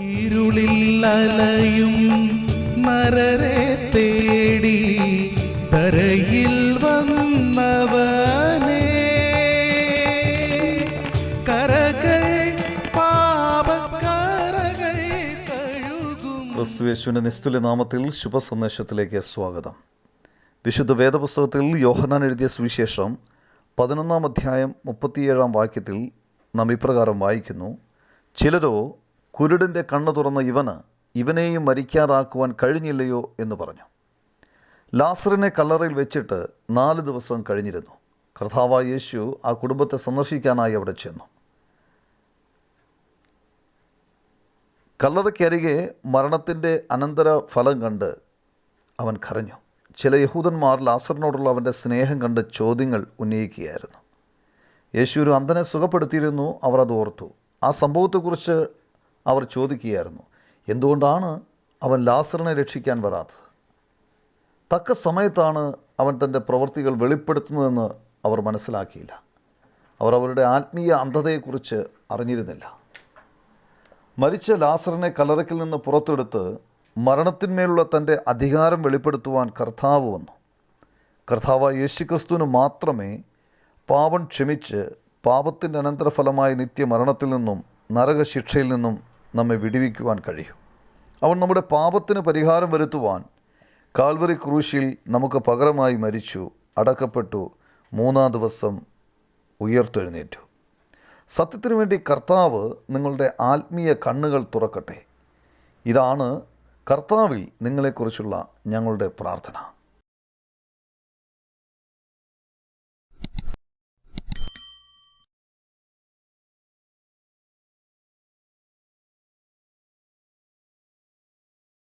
ഇരുളിൽ അലയും നരരെ തേടി തരയിൽ വന്നവനേ. കരകൾ പാപക്കരകൾ കഴുകും. നിസ്തുല നാമത്തിൽ ശുഭസന്ദേശത്തിലേക്ക് സ്വാഗതം. വിശുദ്ധ വേദപുസ്തകത്തിൽ യോഹനാൻ എഴുതിയ സുവിശേഷം പതിനൊന്നാം അധ്യായം മുപ്പത്തിയേഴാം വാക്യത്തിൽ നാം ഇപ്രകാരം വായിക്കുന്നു. ചിലരോ കുരുടിന്റെ കണ്ണു തുറന്ന ഇവന് ഇവനെയും മരിക്കാതാക്കുവാൻ കഴിഞ്ഞില്ലയോ എന്ന് പറഞ്ഞു. ലാസറിനെ കല്ലറയിൽ വെച്ചിട്ട് നാല് ദിവസം കഴിഞ്ഞിരുന്നു. കർത്താവ യേശു ആ കുടുംബത്തെ സന്ദർശിക്കാനായി അവിടെ ചെന്നു. കല്ലറയ്ക്കരികെ മരണത്തിന്റെ അനന്തര ഫലം കണ്ട് അവൻ കരഞ്ഞു. ചില യഹൂദന്മാർ ലാസറിനോടുള്ള അവന്റെ സ്നേഹം കണ്ട് ചോദ്യങ്ങൾ ഉന്നയിക്കുകയായിരുന്നു. യേശു ഒരു അന്ധനെ സുഖപ്പെടുത്തിയിരുന്നു അവർ അത് ഓർത്തു. ആ സംഭവത്തെക്കുറിച്ച് അവർ ചോദിക്കുകയായിരുന്നു എന്തുകൊണ്ടാണ് അവൻ ലാസറിനെ രക്ഷിക്കാൻ വരാത്തത്? തക്ക സമയത്താണ് അവൻ തന്റെ പ്രവൃത്തികൾ വെളിപ്പെടുത്തുന്നതെന്ന് അവർ മനസ്സിലാക്കിയില്ല. അവർ അവരുടെ ആത്മീയ അന്ധതയെക്കുറിച്ച് അറിഞ്ഞിരുന്നില്ല. മരിച്ച ലാസറിനെ കലറക്കിൽ നിന്ന് പുറത്തെടുത്ത് മരണത്തിന്മേലുള്ള തന്റെ അധികാരം വെളിപ്പെടുത്തുവാൻ കർത്താവ് വന്നു. കർത്താവ് യേശുക്രിസ്തുവിന് മാത്രമേ പാപം ക്ഷമിച്ച് പാപത്തിന്റെ അനന്തരഫലമായ നിത്യമരണത്തിൽ നിന്നും നരകശിക്ഷയിൽ നിന്നും നമ്മെ വിടുവിക്കുവാൻ കഴിയും. അവൻ നമ്മുടെ പാപത്തിന് പരിഹാരം വരുത്തുവാൻ കാൽവറി ക്രൂശിൽ നമുക്ക് പകരമായി മരിച്ചു അടക്കപ്പെട്ടു മൂന്നാം ദിവസം ഉയർത്തെഴുന്നേറ്റു. സത്യത്തിനു വേണ്ടി കർത്താവ് നിങ്ങളുടെ ആത്മീയ കണ്ണുകൾ തുറക്കട്ടെ. ഇതാണ് കർത്താവിൽ നിങ്ങളെക്കുറിച്ചുള്ള ഞങ്ങളുടെ പ്രാർത്ഥന.